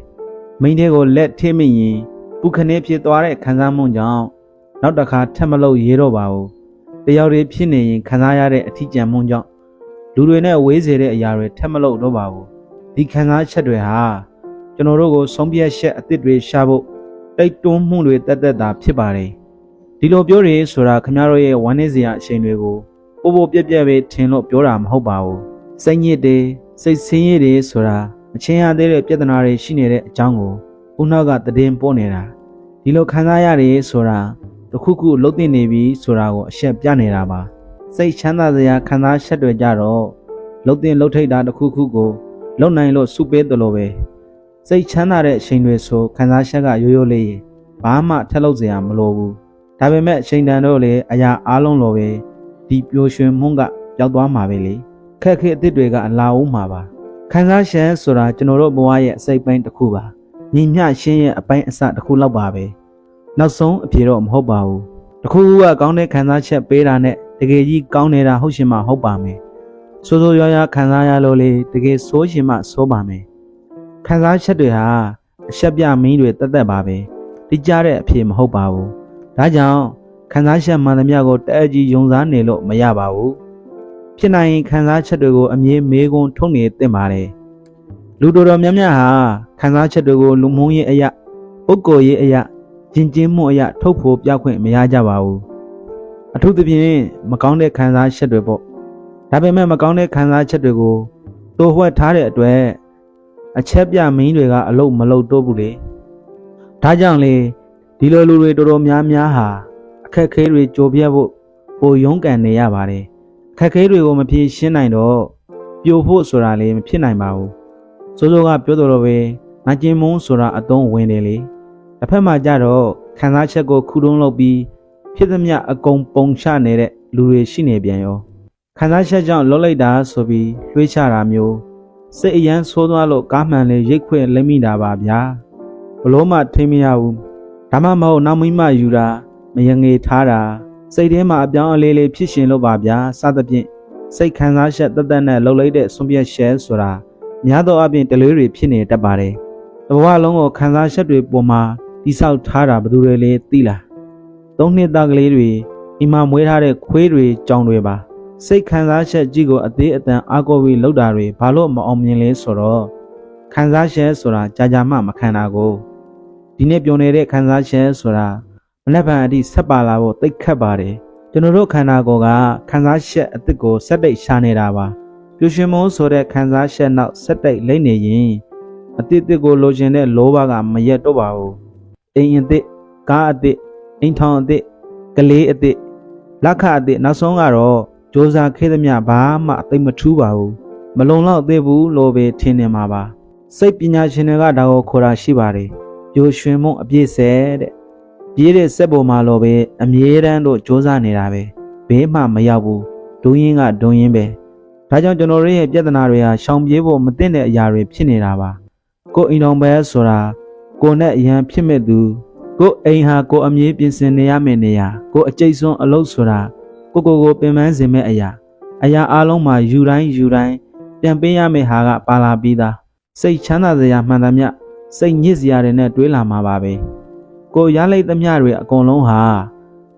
မိန်းတဲ့ကိုလက်ထိမိရင်ပုခနေဖြစ်သွားတဲ့ခံစားမှုကြောင့် နောက်တစ်ခါထပ်မလုပ်ရဲတော့ပါဘူးတယောက်တည်းဖြစ်နေရင်ခံစားရတဲ့အထီးကျန်မှုကြောင့်လူတွေနဲ့ဝေးစေတဲ့အရာတွေထပ်မလုပ်တော့ပါဘူးဒီခံစားချက်တွေဟာကျွန်တော်တို့ကိုဆုံးဖြတ်ချက်အသစ်တွေရှာဖို့တိုက်တွန်းမှုတွေတက်တက်တာဖြစ်ပါတယ်ဒီလိုပြောရဆိုတာခင်ဗျားတို့ရဲ့ဝမ်းနည်းစရာအချိန်တွေကိုပို့ပို့ပြက်ပြက်ပဲထင်လို့ပြောတာမဟုတ်ပါဘူးစိတ်ညစ်တယ်စိတ်ဆင်းရဲတယ်ဆိုတာအချင်းရသေးတဲ့ပြဿနာတွေရှိနေတဲ့အကြောင်းကိုဦးနောက်ကတည်င်းပို့နေတာဒီလိုခံစားရတယ်ဆိုတာ တခုခုလှုပ်တင်နေပြီဆိုတာကိုအရှက်ပြနေတာပါစိတ်ချမ်းသာစရာခံစားချက်တွေကြတော့လှုပ်တင်လှုပ်ထိတ်တာတခုခုကိုလုံနိုင်လို့စုပေးတယ်လို့ပဲစိတ်ချမ်းသာတဲ့အချိန်တွေဆိုခံစားချက်ကရိုးရိုးလေးရင်ဘာမှထက်လို့စရာမလိုဘူးဒါပေမဲ့အချိန်တန်တော့လေအရာအားလုံးလိုပဲဒီပျော်ရွှင်မှုကပျောက်သွားမှာပဲလေခက်ခဲအစ်စ်တွေကအလားဦးမှာပါခံစားချက်ဆိုတာကျွန်တော်တို့ဘဝရဲ့အစိတ်ပိုင်းတစ်ခုပါညီမျှရှင်းရဲ့အပိုင်းအစတစ်ခုလောက်ပါပဲ နောက်ဆုံးအဖြေတော့မဟုတ်ပါဘူးတစ်ခုခုကကောင်းတဲ့ခံစားချက်ပေးတာနဲ့တကယ်ကြီးကောင်းနေတာဟုတ်ရှင်မှဟုတ်ပါမယ်စိုးစိုးရွားရွားခံစားရလို့လေတကယ်စိုးရှင်မှစိုးပါမယ်ခံစားချက်တွေဟာအရှက်ပြမင်းတွေတက်တက်ပါပဲတိကျတဲ့အဖြေမဟုတ်ပါဘူးဒါကြောင့်ခံစားချက်မှန်သမျှကိုတအကြီးယုံစားနေလို့မရပါဘူးဖြစ်နိုင်ရင်ခံစားချက်တွေကိုအမြဲမေးခွန်းထုတ်နေသင့်ပါတယ်လူတော်တော်များများဟာခံစားချက်တွေကိုလူမှုရေးအရာပုဂ္ဂိုလ်ရေးအရာ ကျင်ကျင်းမှုအရာထုတ်ဖို့ပြခွင့်မရကြပါဘူးအထူးသဖြင့်မကောင်းတဲ့ခံစားချက်တွေပေါ့ဒါပေမဲ့မကောင်းတဲ့ခံစားချက်တွေကိုတိုးဝှက်ထားတဲ့အတွက်အချက်ပြမင်းတွေကအလုတ်မလုတ်တော့ဘူးလေဒါကြောင့်လေဒီလိုလူတွေတော်တော်များများဟာအခက်ခဲတွေကြိုပြတ်ဖို့ပိုရုန်းကန်နေရပါတယ်အခက်ခဲတွေကိုမဖြေရှင်းနိုင်တော့ပြိုဖို့ဆိုတာလေမဖြစ်နိုင်ပါဘူးစိုးစိုးကပြောတော်တော့ပဲငါကျင်မုန်းဆိုတာအတုံးဝင်တယ်လေ တစ်ဖက်မှာကြတော့ခံစားချက်ကိုခုတုံးလုပ်ပြီးဖြစ်သမျှအကုန်ပုံချနေတဲ့လူတွေရှိနေပြန်ရောခံစားချက်ကြောင့်လှုပ်လိုက်တာဆိုပြီးလွှေးချတာမျိုးစိတ်အရန်ဆိုးသွားလို့ကားမှန်လေးရိတ်ခွင့်လိမ့်မိတာပါဗျာဘလို့မှထိမရဘူးဒါမှမဟုတ်နောက်မိမယူတာမယငေထားတာစိတ်ထဲမှာအပြောင်းအလဲလေးဖြစ်ရှင်လို့ပါဗျာစသဖြင့်စိတ်ခံစားချက်တသက်နဲ့လှုပ်လိုက်တဲ့ဆွန့်ပြက်ရှဲဆိုတာများသောအားဖြင့်တလေးတွေဖြစ်နေတတ်ပါတယ်တဘဝလုံးကိုခံစားချက်တွေပေါ်မှာ တိဆောက်ထားတာဘယ်သူတွေလဲသိလားသုံးနှစ်သားကလေးတွေအအိမ်မှာမွေးထားတဲ့ခွေးတွေကြောင်တွေပါစိတ်ခံစားချက်ကြီးကိုအသေးအတန်အားကိုးပြီးလောက်တာတွေဘာလို့မအောင်မြင်လဲဆိုတော့ခံစားချက်ဆိုတာကြာကြာမှမခံတာကိုဒီနေ့ပြောနေတဲ့ခံစားချက်ဆိုတာမနေ့ကအထိဆက်ပါလာဖို့တိတ်ခတ်ပါတယ်ကျွန်တော်တို့ခန္ဓာကိုယ်ကခံစားချက်အစ်စ်ကိုစက်တိတ်ရှာနေတာပါပျော်ရွှင်မှုဆိုတဲ့ခံစားချက်နောက်စက်တိတ်လိမ့်နေရင်အစ်စ်ကိုလိုချင်တဲ့လောဘကမရက်တော့ပါဘူး အိမ်အစ်စ်ကားအစ်စ်အိမ်ထောင်အစ်စ်ကလေးအစ်စ်လက်ခအစ်စ်နောက်ဆုံးကတော့စ조사ခဲ့သမျှဘာမှအသိမထူးပါဘူးမလုံလောက်သေးဘူးလို့ပဲထင်နေမှာပါစိတ်ပညာရှင်တွေကဒါကိုခေါ်တာရှိပါတယ်ပျော်ရွှင်မှုအပြည့်စဲတဲ့ပြေးတဲ့စက်ပေါ်မှာလို့ပဲအမြဲတမ်းတို့စ조사နေတာပဲဘေးမှမရောက်ဘူးဒုံရင်ကဒုံရင်ပဲဒါကြောင့်ကျွန်တော်တို့ရဲ့ပြဿနာတွေဟာရှောင်ပြေးဖို့မသင့်တဲ့အရာတွေဖြစ်နေတာပါကိုယ်အိမ်တော်ပဲဆိုတာ ကိုယ်နဲ့အရန်ဖြစ်မဲ့သူကိုယ်အိမ်ဟာကိုယ်အမြဲပြင်ဆင်နေရမယ့်နေရာကိုယ်အကျိတ်ဆုံးအလုပ်ဆိုတာကိုကိုကိုပင်ပန်းစေမဲ့အရာအရာအလုံးမှာယူတိုင်းယူတိုင်းပြန်ပေးရမယ့်ဟာကပါလာပြီးသားစိတ်ချမ်းသာစရာမှန်သမျှစိတ်ညစ်စရာတွေနဲ့တွေးလာမှာပါပဲကိုရလိုက်သမျှတွေအကုန်လုံးဟာ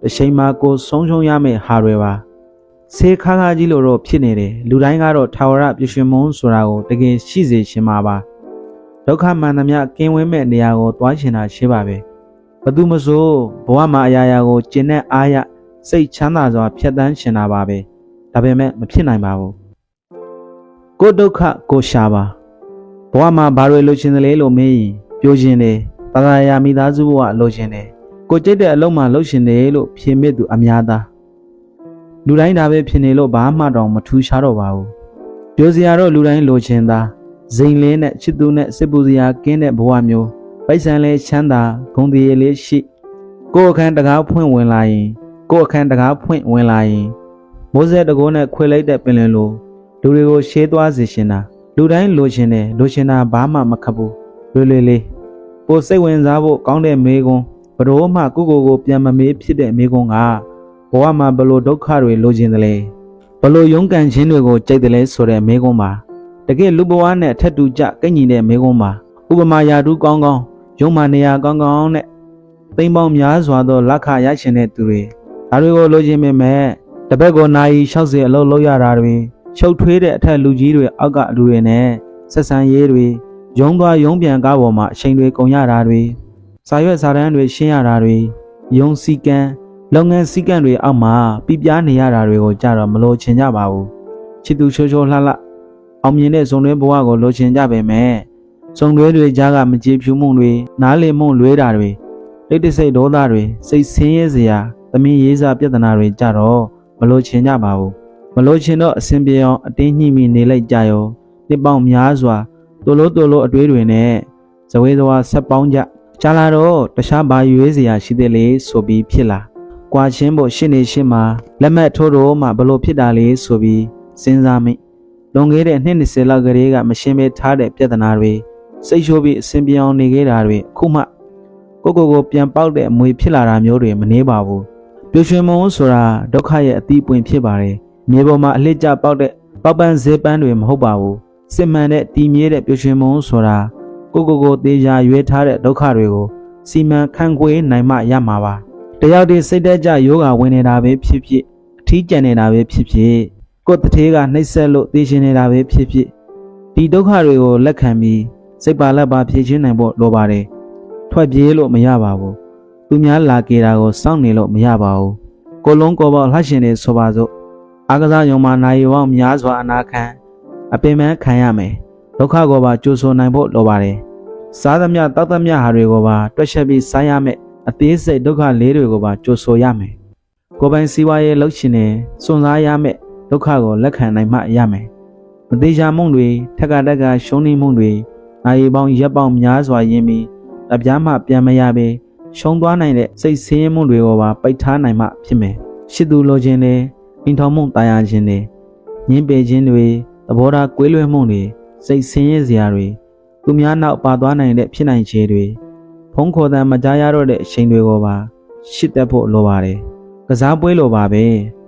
တစ်ချိန်မှာကိုဆုံးရှုံးရမယ့်ဟာတွေပါဆေးခါခါကြီးလိုတော့ဖြစ်နေတယ်လူတိုင်းကတော့ထာဝရပြည့်ရှင်မုန်းဆိုတာကိုတကယ်ရှိစေချင်မှာပါ ဒုက္ခမှန်သမျှကင်းဝဲမဲ့နေရာကိုသွားချင်တာရှိပါပဲဘသူမဆိုဘဝမှာအရာရာကိုကျင့်တဲ့အားရစိတ်ချမ်းသာစွာဖြတ်တန်းရှင်တာပါပဲဒါပေမဲ့မဖြစ်နိုင်ပါဘူးကိုဒုက္ခကိုရှာပါဘဝမှာဘာတွေလိုချင်တယ်လဲလို့မေးရင်ပြောခြင်းတယ်ပါရယာမိသားစုဘဝလိုချင်တယ်ကိုကြိတ်တဲ့အလုံးမှာလှုပ်ရှင်တယ်လို့ဖြေမြစ်သူအများသားလူတိုင်းဒါပဲဖြစ်နေလို့ဘာမှတော့မထူးရှားတော့ပါဘူးပြောစရာတော့လူတိုင်းလိုချင်တာ ဇိမ်လင်းနဲ့ချစ်သူနဲ့စစ်ပူစရာကင်းတဲ့ဘဝမျိုးပိုက်ဆံလေးချမ်းသာဂုဏ်တည်လေးရှိကိုယ်အခန်းတကားဖွင့်ဝင်လာရင်ကိုယ်အခန်းတကားဖွင့်ဝင်လာရင်မိုးစဲတကိုးနဲ့ခွေလိုက်တဲ့ပင်လယ်လိုလူတွေကိုရှေးသွားစေရှင်တာလူတိုင်းလိုချင်တယ်လိုချင်တာဘာမှမခတ်ဘူးလွယ်လွယ်လေးပိုစိတ်ဝင်စားဖို့ကောင်းတဲ့မေကွန်းဘလို့မှကိုကိုကိုပြန်မမေးဖြစ်တဲ့မေကွန်းကဘဝမှာဘလို့ဒုက္ခတွေလိုချင်တယ်လဲဘလို့ရုန်းကန်ခြင်းတွေကိုကြိုက်တယ်လဲဆိုတဲ့မေကွန်းပါ တကယ်လူဘဝနဲ့ထက်တူကြကဲ့ညီတဲ့မေကွန်းပါဥပမာယာတုကောင်းကောင်းရုံမာနေရာကောင်းကောင်းနဲ့သိမ့်ပေါင်းများစွာသောလက်ခရရှင်တဲ့သူတွေဒါတွေကိုလိုချင်ပေမဲ့တပတ်ကိုနိုင်60အလုပ်လုပ်ရတာတွေချုပ်ထွေးတဲ့အထက်လူကြီးတွေအောက်ကလူတွေနဲ့ဆက်ဆံရေးတွေရုံးသွားရုံးပြန်ကားပေါ်မှာအချိန်တွေကုန်ရတာတွေစာရွက်စာတမ်းတွေရှင်းရတာတွေရုံးစည်းကမ်းလုပ်ငန်းစည်းကမ်းတွေအောက်မှာပြပြနေရတာတွေကိုကြတော့မလိုချင်ကြပါဘူးချစ်သူချိုးချိုးလှလှ အောင်မြင်တဲ့ဇုံတွဲဘဝကိုလိုချင်ကြပေမဲ့ဇုံတွဲတွေကြားကမကြေဖြူမှုတွေနားလည်မှုလွဲတာတွေတိတ်တဆိတ်ဒေါသတွေစိတ်ဆင်းရဲစရာသမီးရေးစားပြဿနာတွေကြတော့မလို့ချင်ကြပါဘူးမလို့ချင်တော့အစဉ်ပြေအောင်အတင်းညှိမိနေလိုက်ကြရောနှစ်ပေါင်းများစွာတိုလို့တိုလို့အတွေးတွေနဲ့ဇဝေဇဝါဆက်ပေါင်းကြကြာလာတော့တခြားဘာရွေးစရာရှိသေးလေဆိုပြီးဖြစ်လာကွာချင်းဖို့ရှင်းနေရှင်းမှာလက်မှတ်ထိုးတော့မှဘလို့ဖြစ်တာလေဆိုပြီးစဉ်းစားမိ လွန်ခဲ့တဲ့နှစ်20လောက်ကလေးကမရှင်းပဲထားတဲ့ပြဿနာတွေစိတ်ရှိုးပြီးအစဉ်ပြေအောင်နေခဲ့တာတွေအခုမှကိုကိုကိုပြန်ပေါက်တဲ့အမွေဖြစ်လာတာမျိုးတွေမနှေးပါဘူးပျော်ရွှင်မှုဆိုတာဒုက္ခရဲ့အသီးပွင့်ဖြစ်ပါတယ်မြေပေါ်မှာအလှကျပေါက်တဲ့ပေါက်ပန်းဇေပန်းတွေမဟုတ်ပါဘူးစစ်မှန်တဲ့တည်မြဲတဲ့ပျော်ရွှင်မှုဆိုတာကိုကိုကိုသေးချာရွေးထားတဲ့ဒုက္ခတွေကိုစီမံခန့်ခွဲနိုင်မှရမှာပါတယောက်တည်းစိတ်တက်ကြယောဂဝင်နေတာပဲဖြစ်ဖြစ်အထီးကျန်နေတာပဲဖြစ်ဖြစ် ကိုယ်တထေးကနှိပ်စက်လို့သိရှင်နေတာပဲဖြစ်ဖြစ်ဒီဒုက္ခတွေကိုလက်ခံပြီးစိတ်ပါလက်ပါဖြေရှင်းနိုင်ဖို့လိုပါတယ်ထွက်ပြေးလို့မရပါဘူးသူများလာကေတာကိုစောင့်နေလို့မရပါဘူးကိုလုံးကိုပေါ့လှရှင်နေဆိုပါစို့အာကစားယုံမှာနိုင်ရောင်များစွာအနာခံအပင်ပန်းခံရမယ်ဒုက္ခကိုပါကြိုးဆိုနိုင်ဖို့လိုပါတယ်စားသမျှတောက်သမျှဟာတွေကိုပါတွက်ချက်ပြီးစားရမယ်အသေးစိတ်ဒုက္ခလေးတွေကိုပါကြိုးဆိုရမယ်ကိုပိုင်စီးပွားရေးလှုပ်ရှင်နေစွန့်စားရမယ် ဒုက္ခကိုလက်ခံနိုင်မှရမယ်မသေးချာမှုန့်တွေထက်ကတက်ကရှုံးနေမှုန့်တွေနိုင်ပေါင်းရက်ပေါင်းများစွာရင်းပြီးအပြားမှပြန်မရပဲရှုံးသွားနိုင်တဲ့စိတ်ဆင်းရဲမှုတွေကိုပါပိတ်ထားနိုင်မှဖြစ်မယ်ရှစ်သူလိုခြင်းတွေအိမ်ထောင်မှုတာယာခြင်းတွေညှင်းပယ်ခြင်းတွေသဘောထားကွေးလွဲမှုတွေစိတ်ဆင်းရဲစရာတွေသူများနောက်ပါသွားနိုင်တဲ့ဖြစ်နိုင်ခြေတွေဖုံးခေါ်တမ်းမကြားရတော့တဲ့အချိန်တွေကိုပါရှစ်တက်ဖို့လိုပါတယ်ကစားပွဲလိုပါပဲ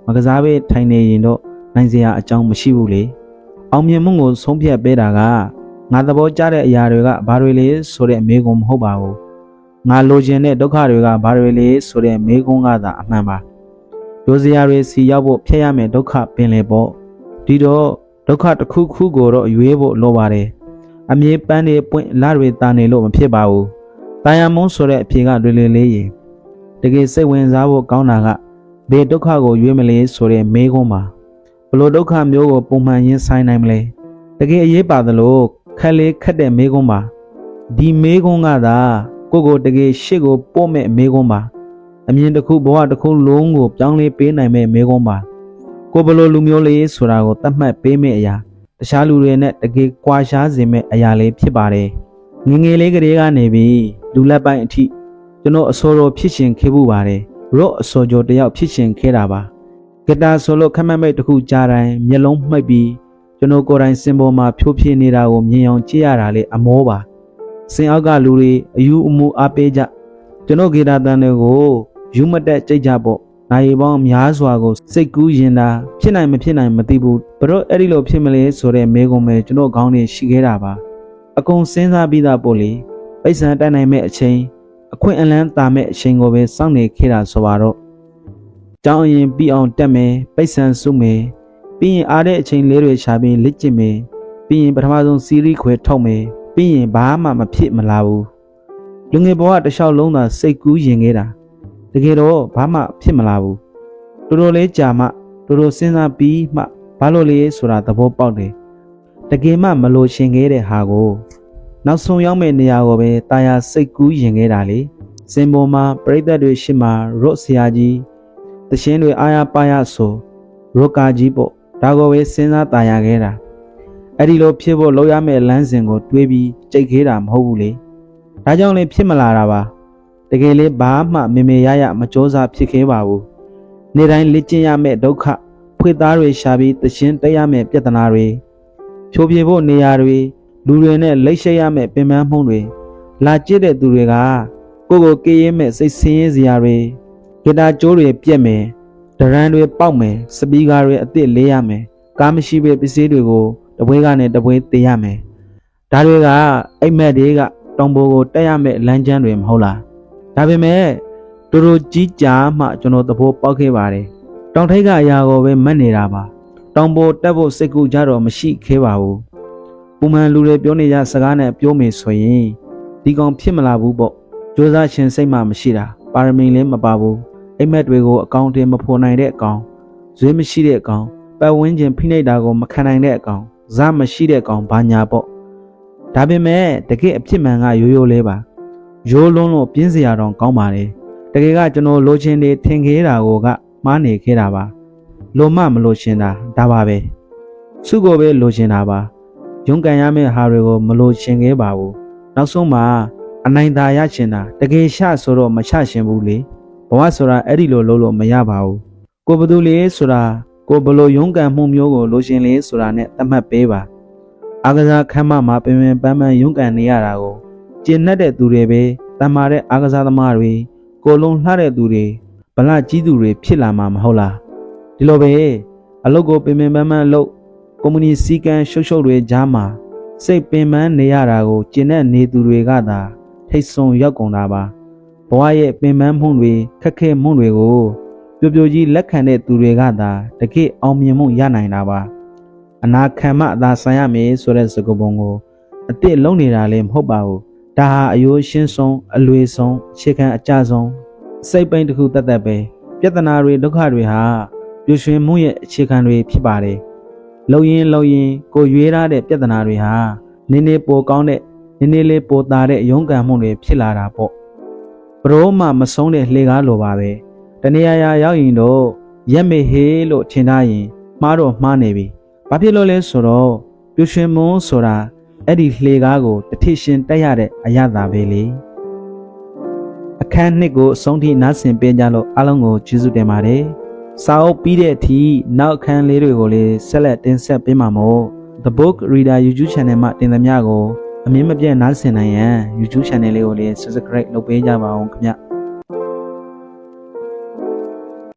မကစားပဲထိုင်နေရင်တော့ နိုင်စရာအကြောင်းမရှိဘူးလေအောင်မြင်မှုကိုဆုံးဖြတ်ပေးတာကငါသဘောကျတဲ့အရာတွေကဘာတွေလဲဆိုတဲ့မေးခွန်းမဟုတ်ပါဘူးငါလိုချင်တဲ့ဒုက္ခတွေကဘာတွေလဲဆိုတဲ့မေးခွန်းကသာအမှန်ပါရိုစရာတွေစီရောက်ဖို့ဖျက်ရမယ်ဒုက္ခပင်လေပေါ့ဒီတော့ဒုက္ခတစ်ခုခုကိုတော့ရွေးဖို့လိုပါတယ်အမြဲပန်းတွေပွင့်လာတွေတာနေလို့မဖြစ်ပါဘူးတာယာမုန်းဆိုတဲ့အဖြေကလွယ်လွယ်လေးရင်တကယ်စိတ်ဝင်စားဖို့ကောင်းတာကဘယ်ဒုက္ခကိုရွေးမလဲဆိုတဲ့မေးခွန်းပါ ဘလို့ဒုက္ခမျိုးကိုပုံမှန်ရင်ဆိုင်နိုင်မလဲတကယ်အရေးပါသလိုခက်လေးခက်တဲ့မေးခွန်းပါဒီမေးခွန်းကသာကိုယ့်ကိုတကယ်ရှေ့ကိုပို့မဲ့မေးခွန်းပါအမြင်တစ်ခုဘဝတစ်ခုလုံးကိုပြောင်းလဲပေးနိုင်မဲ့မေကုန်းပါကိုဘလိုလူမျိုးလေးဆိုတာကိုသတ်မှတ်ပေးမဲ့အရာတခြားလူတွေနဲ့တကယ်ကွာခြားစေမဲ့အရာလေးဖြစ်ပါတယ်ငယ်ငယ်လေးကလေးကနေပြီးလူလက်ပိုင်းအထိကျွန်တော်အစောတော်ဖြစ်ရှင်ခဲ့ဖို့ပါတယ်ရော့အစောကျော်တယောက်ဖြစ်ရှင်ခဲ့တာပါ ဂီတာဆိုလို့ခက်မက်မိတ်တစ်ခုကြားတိုင်းမျက်လုံးမှိတ်ပြီးကျွန်တော်ကိုယ်တိုင်စင်ပေါ်မှာဖြိုးဖြေနေတာကိုမြင်အောင်ကြည့်ရတာလေအမောပါစင်အောက်ကလူတွေအယူအမူအားပေးကြကျွန်တော်ဂီတာတန်တွေကိုယူမတက်ကြိတ်ကြပေါ့နိုင်ပေါင်းများစွာကိုစိတ်ကူးရင်တာဖြစ်နိုင်မဖြစ်နိုင်မသိဘူးဘရော့အဲ့ဒီလိုဖြစ်မလဲဆိုတဲ့မေကုံပဲကျွန်တော်ခေါင်းထဲရှိခဲ့တာပါအကုန်စဉ်းစားပြီးသားပို့လေပိတ်ဆန်တက်နိုင်မဲ့အချိန်အခွင့်အလန်းတာမဲ့အချိန်ကိုပဲစောင့်နေခဲ့တာဆိုပါတော့ ကြောင်းအရင်ပြီးအောင်တက်မယ်ပိတ်ဆန်စုမယ်ပြီးရင်အားတဲ့အချိန်လေးတွေရှာပြီးလက်ကျင့်မယ်ပြီးရင်ပထမဆုံးစီးရီးခွဲထုတ်မယ်ပြီးရင်ဘာမှမဖြစ်မလာဘူးလူငယ်ဘဝတစ်လျှောက်လုံးသာစိတ်ကူးရင်ခဲ့တာတကယ်တော့ဘာမှဖြစ်မလာဘူးတော်တော်လေးကြာမှတော်တော်စဉ်းစားပြီးမှဘာလို့လဲဆိုတာသဘောပေါက်တယ်တကယ်မှမလို့ရှင်ခဲ့တဲ့ဟာကိုနောက်ဆုံးရောက်မဲ့နေရာကိုပဲတာယာစိတ်ကူးရင်ခဲ့တာလေစင်ပေါ်မှာပြိသက်တွေရှစ်မှာရော့ဆရာကြီး တရှင်းတွေအာရပါရဆိုရော့ကာကြီးပေါ့ဒါကိုပဲစဉ်းစားတာယာခဲ့တာအဲ့ဒီလိုဖြစ်ဖို့လောက်ရမဲ့လမ်းစဉ်ကိုတွေးပြီးကြိတ်ခဲတာမဟုတ်ဘူးလေဒါကြောင့်လေဖြစ်မလာတာပါတကယ်လေးဘာမှမေမေရရမကြောစားဖြစ်ခဲ့ပါဘူးနေတိုင်းလက်ကျင့်ရမယ့်ဒုက္ခဖွေသားတွေရှာပြီးတရှင်းတက်ရမယ့်ပြဿနာတွေဖြိုးပြဖို့နေရာတွေလူတွေနဲ့လိတ်ရှိရမယ့်ပင်ပန်းမှုတွေလာကျစ်တဲ့သူတွေကကိုယ့်ကိုကေးရဲမဲ့စိတ်ဆင်းရဲစရာတွေ ဂီတာကျိုးတွေပြက်မယ်ဒရန်တွေပေါက်မယ်စပီကာတွေအစ်စ်လေးရမယ်ကားမရှိပဲပစ္စည်းတွေကိုတပွဲကနေတပွဲတေးရမယ်ဒါတွေကအိမ်မက်တွေကတောင်ပေါ်ကိုတက်ရမယ့်လမ်းကျမ်းတွေမဟုတ်လားဒါပေမဲ့တူတူကြီးကြာမှကျွန်တော်သဘောပေါက်ခဲ့ပါတယ်။တောင်ထိပ်ကအရာကိုပဲမတ်နေတာပါ။တောင်ပေါ်တက်ဖို့စိတ်ကူကြတော့မရှိခဲ့ပါဘူး။ပုံမှန်လူတွေပြောနေကြစကားနဲ့ပြောမယ်ဆိုရင်ဒီကောင်ဖြစ်မလာဘူးပေါ့။ကြိုးစားရှင်စိတ်မှမရှိတာ။ပါရမီလည်းမပါဘူး။ အိမ်မက်တွေကိုအကောင့်တင်မဖော်နိုင်တဲ့အကောင်၊ဇွေးမရှိတဲ့အကောင်၊ပတ်ဝန်းကျင်ဖိနှိပ်တာကိုမခံနိုင်တဲ့အကောင်၊ဇာမရှိတဲ့အကောင်ဘာညာပေါ့။ဒါပေမဲ့တကယ်အဖြစ်မှန်ကရိုးရိုးလေးပါ။ရိုးလုံးလို့ပြင်းစရာတော့ကောင်းပါလေတကယ်ကကျွန်တော်လိုချင်နေထင်ခဲ့တာကိုကမှားနေခဲ့တာပါလိုမှမလိုချင်တာဒါပါပဲစုကိုပဲလိုချင်တာပါရုန်းကန်ရမယ့်ဟာတွေကိုမလိုချင်ခဲ့ပါဘူးနောက်ဆုံးမှာအနိုင်သာရချင်တာတကယ်ရှဆိုတော့မချရှင်ဘူးလေ ဘဝဆိုတာအဲ့ဒီလိုလုပ်လို့မရပါဘူးကိုဘယ်သူလေးဆိုတာကိုဘလို့ရုန်းကန်မှုမျိုးကိုလိုချင်လေဆိုတာနဲ့သတ်မှတ်ပေးပါအာကစားခမ်းမမှာပင်ပင်ပန်းပန်းရုန်းကန်နေရတာကိုကျင်납တဲ့သူတွေပဲတမာတဲ့အားကစားသမားတွေကိုလုံးလှတဲ့သူတွေဗလာကြီးသူတွေဖြစ်လာမှာမဟုတ်လားဒီလိုပဲအလုတ်ကိုပင်ပင်ပန်းပန်းလုပ်ကွန်မြူနီစီကံရှုပ်ရှုပ်တွေကြားမှာစိတ်ပင်ပန်းနေရတာကိုကျင်납နေသူတွေကသာထိတ်ဆုံရောက်ကုန်တာပါ ဘဝရဲ့ပင်ပန်းမှုတွေခက်ခဲမှုတွေကိုပြိုပြိုကြီးလက်ခံတဲ့သူတွေကသာတကယ့်အောင်မြင်မှုရနိုင်တာပါအနာခံမှအသာဆိုင်ရမယ်ဆိုတဲ့စကားပုံကိုအစ်စ်လုံးနေတာလည်းမဟုတ်ပါဘူးဒါဟာအယိုးရှင်းဆုံးအလွေဆုံးအခြေခံအကြဆုံးစိတ်ပိန်တစ်ခုတတ်တတ်ပဲပြဿနာတွေဒုက္ခတွေဟာပြွှွှင်မှုရဲ့အခြေခံတွေဖြစ်ပါတယ်လုံရင်လုံရင်ကိုရွေးထားတဲ့ပြဿနာတွေဟာနည်းနည်းပိုကောင်းတဲ့နည်းနည်းလေးပိုတာတဲ့ရုန်းကန်မှုတွေဖြစ်လာတာပေါ့ဘ ရိုးမှမဆုံးတဲ့လှေကားလိုပါပဲတနေရာရာရောက်ရင်တော့ရက်မေဟေးလို့ထင်ထားရင်မှားတော့မှားနေပြီဘာဖြစ်လို့လဲဆိုတော့ပြွှွှင်မှုဆိုတာအဲ့ဒီလှေကားကိုတထိရှင်တက်ရတဲ့အရသာပဲလေအခန်းနှစ်ကိုအဆုံးထိနားဆင်ပေးကြလို့အားလုံးကိုကျေးဇူးတင်ပါတယ်စာအုပ်ပြီးတဲ့အထိနောက်အခန်းလေးတွေကိုလည်းဆက်လက်တင်ဆက်ပေးမှာမို့ The Book Reader YouTube Channel မှာတင်သမျှကို အမြင်မပြတ်နားဆင်နိုင်ရန် YouTube Channel လေးကိုလည်း Subscribe လုပ်ပေးကြပါအောင်ခင်ဗျ